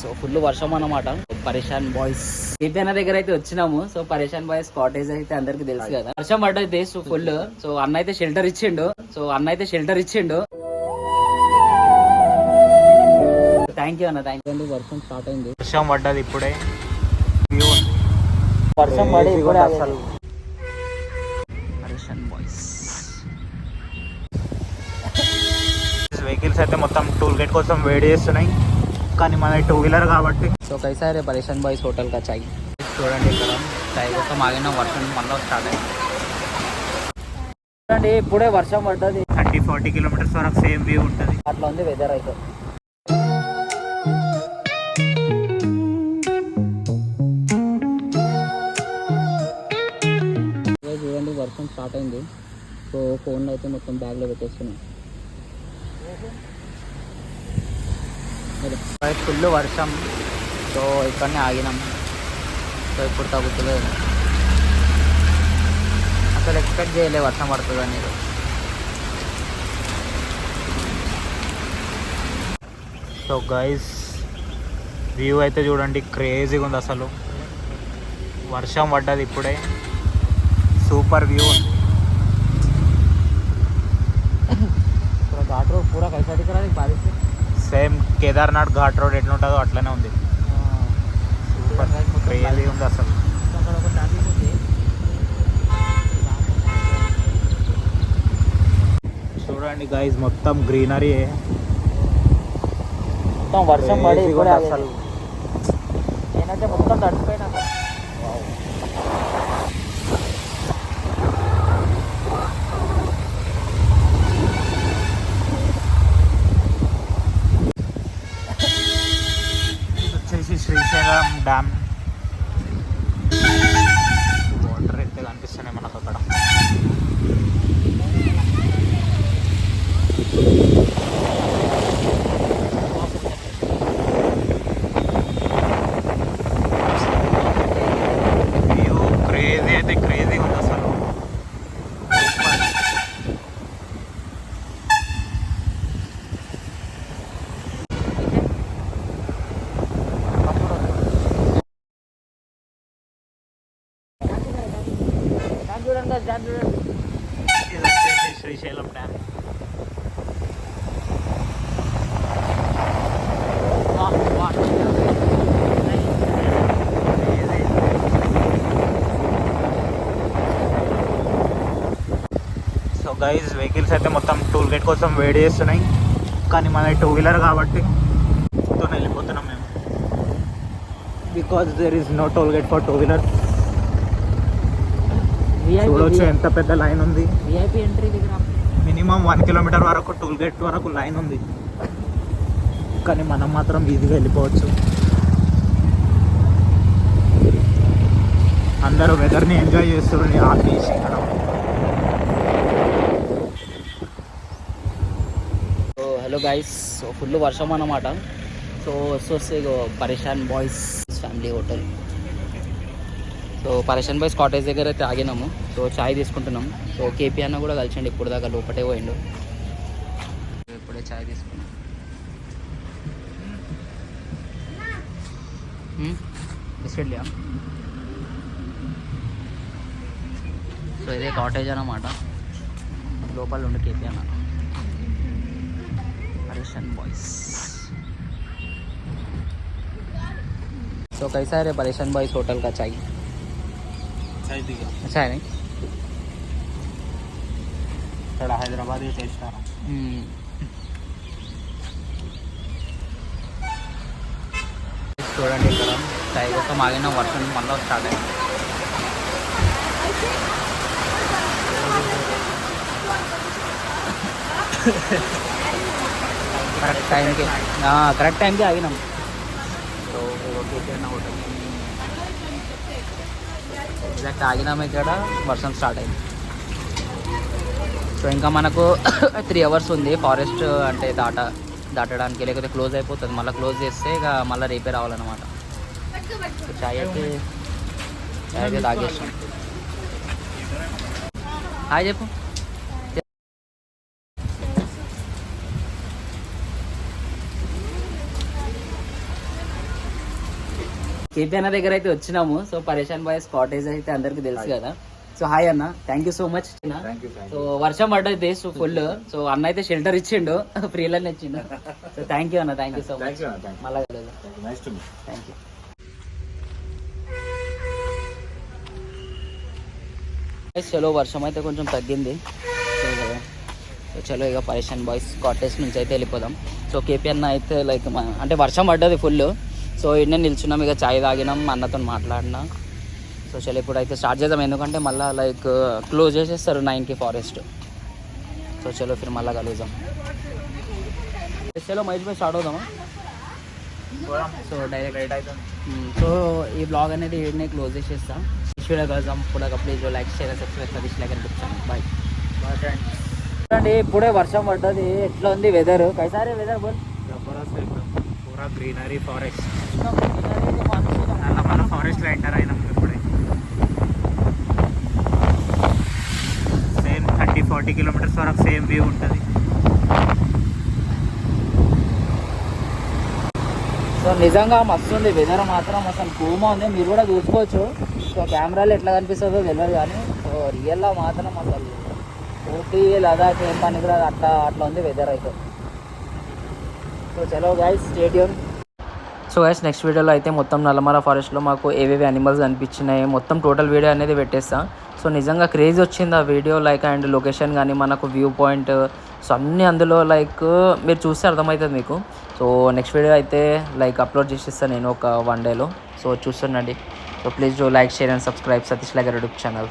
So full వర్షం అన్నమాట. పరేషాన్ బాయ్స్. ఏపీఎన్ దగ్గర అయితే వచ్చినాము. సో పరేషాన్ బాయ్స్ కాటేజ్ అయితే అందరికి తెలుసు కదా. వర్షం పడ్డది సో ఫుల్. సో అన్న అయితే షెల్టర్ ఇచ్చిండు. సో అన్న అయితే షెల్టర్ ఇచ్చిండు. థ్యాంక్ యూ అన్న థ్యాంక్ యూ అండి వర్షం స్టార్ట్ అయింది. వర్షం పడ్డది ఇప్పుడే. వర్షం పడి ఇప్పుడే. అసలు. పరేషాన్ బాయ్స్. వెహికల్స్ అయితే మొత్తం టూల్ గేట్ కోసం వెయిట్ చేస్తున్నాయి. కానీ మన టూ వీలర్ కాబట్టి. So Kaisa Re Pareshan boys hotel కా చాయ్ చూడండి ఇక్కడ. చాయ్ కోసం ఆగిన వర్షం మళ్ళీ స్టార్ట్ అయింది. చూడండి ఇప్పుడే వర్షం పడ్డది. థర్టీ ఫార్టీ కిలోమీటర్స్ వరకు సేమ్ వ్యూ ఉంటుంది. అట్లా ఉంది వెదర్ అయితే. చూడండి వర్షం స్టార్ట్ అయింది. సో ఫోన్ అయితే మొత్తం బ్యాగ్లో పెట్టేస్తున్నాం ఫుల్ వర్షం సో ఇక్కడనే ఆగినాం సో ఇప్పుడు తగ్గుతలేదు అసలు ఎక్స్పెక్ట్ చేయలే వర్షం పడుతుంది అనేది సో గైస్ వ్యూ అయితే చూడండి క్రేజీగా ఉంది అసలు వర్షం పడ్డది ఇప్పుడే సూపర్ వ్యూ ఉంది पूरा घाट रोड पूरा कैसा दिख रहा है बारिश से సేమ్ కేదార్నాథ్ ఘాట్ రోడ్ ఎట్లా ఉంటుందో అట్లనే ఉంది. సూపర్ క్రేజీ ఉంది అసలు. చూడండి గైస్ మొత్తం గ్రీనరీ మొత్తం వర్షం పడి. అసలు. నేనైతే మొత్తం తడిపోయినా dam చూడండి guys, దాన్ని చూడండి ఇది వచ్చేసి శ్రీశైలం డ్యామ్ వా, వా. సో గైజ్ వెహికల్స్ అయితే మొత్తం టూల్ గేట్ కోసం వెయిట్ చేస్తున్నాయి కానీ మన టూ వీలర్ కాబట్టి తో వెళ్ళిపోతున్నాం మేము because there is no toll gate for two wheeler చూడొచ్చు ఎంత పెద్ద లైన్ ఉంది. విఐపి ఎంట్రీ దగ్గర. మినిమం వన్ కిలోమీటర్ వరకు టోల్ గేట్ వరకు లైన్ ఉంది. కానీ మనం మాత్రం ఈజీగా వెళ్ళిపోవచ్చు. అందరూ వెదర్ని ఎంజాయ్ చేస్తున్నారు ఆపేసి ఇక్కడ. So hello guys so full వర్షం అన్నమాట. సో ఇగో Pareshan boys family hotel so Pareshan boys cottage దగ్గర అయితే ఆగినాము సో చాయ్ తీసుకుంటున్నాం సో కేపీ అన్న కూడా కలిసిండి ఇప్పుడు దాకా లోపటే పోయిండు ఇప్పుడే చాయ్ తీసుకున్నాం బిస్కెట్ లియా సో ఇదే కాటేజ్ అన్నమాట లోపల ఉండి కేపీ అన్న परेशान बॉयज तो कैसा है रे परेशान बॉयज होटल का चाय अच्छा है नहीं ఇక్కడ హైదరాబాద్ టేస్ట్ हम्म। చూడండి ఇక్కడ చాయ్ కోసం ఆగిన వర్షం మళ్ళీ స్టార్ట్ అయింది కరెక్ట్ టైంకి కరెక్ట్ టైంకి ఆగినాం సో హోటల్ ఎగ్జాక్ట్ ఆగినాము ఇక్కడ. వర్షం స్టార్ట్ అయింది. సో ఇంకా మనకు త్రీ అవర్స్ ఉంది ఫారెస్ట్ అంటే దాట దాటడానికి. లేకపోతే క్లోజ్ అయిపోతుంది. మళ్ళీ క్లోజ్ చేస్తే ఇక మళ్ళీ రేపే రావాలన్నమాట. చాయ్ అయితే చాయ్ అయితే తాగేస్తాం హాయ్ చెప్పు. కేపీ అన్న దగ్గర అయితే వచ్చినాము. సో పరేషాన్ బాయ్స్ కాటేజ్ అయితే అందరికి తెలుసు కదా. సో హాయ్ అన్న. Thank you so much so వర్షం పడ్డది సో ఫుల్ సో అన్న అయితే షెల్టర్ ఇచ్చిండు. ఫ్రీలన్నీ ఇచ్చిండు. సో థ్యాంక్ యూ అన్న థ్యాంక్ యూ సో మచ్ మళ్ళా థ్యాంక్ యూ చలో వర్షం అయితే కొంచెం తగ్గింది. సో చలో ఇక పరేషాన్ బాయ్స్ కాటేజ్ నుంచి అయితే వెళ్ళిపోదాం. సో కేపీ అన్న అయితే లైక్ అంటే వర్షం పడ్డది ఫుల్ సో ఇన్నే నిల్చున్నాం ఇక చాయ్ తాగినాం అన్నతో మాట్లాడినా. సో చలో ఇప్పుడు అయితే స్టార్ట్ చేద్దాం. ఎందుకంటే మళ్ళీ లైక్ క్లోజ్ చేసేస్తారు నైన్కి ఫారెస్ట్. సో చలో ఫిర్ మళ్ళీ కలుద్దాం. చలో మైజ్ బాయ్ స్టార్ట్ అవుదామా? సో డైరెక్ట్ అవుతుంది సో ఈ బ్లాగ్ అనేది వీడిని క్లోజ్ చేసేస్తా. వీడియో కోసం కూడా please like share subscribe Satish like అనిపిస్తాను bye చూడండి ఇప్పుడే వర్షం పడ్డది. ఎట్లా ఉంది వెదర్ కైసారే వెదర్ బోల్. పూరా గ్రీనరీ ఫారెస్ట్. నల్ల మన ఫారెస్ట్లో ఎంటర్ అయినాం ఇప్పుడే. సేమ్ థర్టీ ఫార్టీ కిలోమీటర్స్ వరకు సేమ్ వ్యూ ఉంటుంది. సో నిజంగా మస్తు ఉంది. వెదర్ మాత్రం అసలు కూమా ఉంది. మీరు కూడా చూసుకోవచ్చు. సో కెమెరాలు ఎట్లా కనిపిస్తుందో తెలియదు కానీ సో రియల్లో మాత్రం అసలు ఊటీ లదాఖ్ ఏం పనికిరాదు. అట్లా అట్లా ఉంది వెదర్ అయితే. సో చలో guys stadium so guys next వీడియోలో అయితే మొత్తం నల్లమల ఫారెస్ట్లో మాకు ఏవేవి అనిమల్స్ అనిపించినాయి మొత్తం టోటల్ వీడియో అనేది పెట్టేస్తా. సో నిజంగా క్రేజ్ వచ్చింది ఆ వీడియో లైక్ అండ్ లొకేషన్ కానీ మనకు వ్యూ పాయింట్ సో అన్నీ అందులో లైక్ మీరు చూస్తే అర్థమవుతుంది మీకు. సో నెక్స్ట్ వీడియో అయితే లైక్ అప్లోడ్ చేసేస్తాను నేను ఒక వన్ డేలో so చూస్తుండండి. So please do like share and subscribe Satish vlogger YouTube channel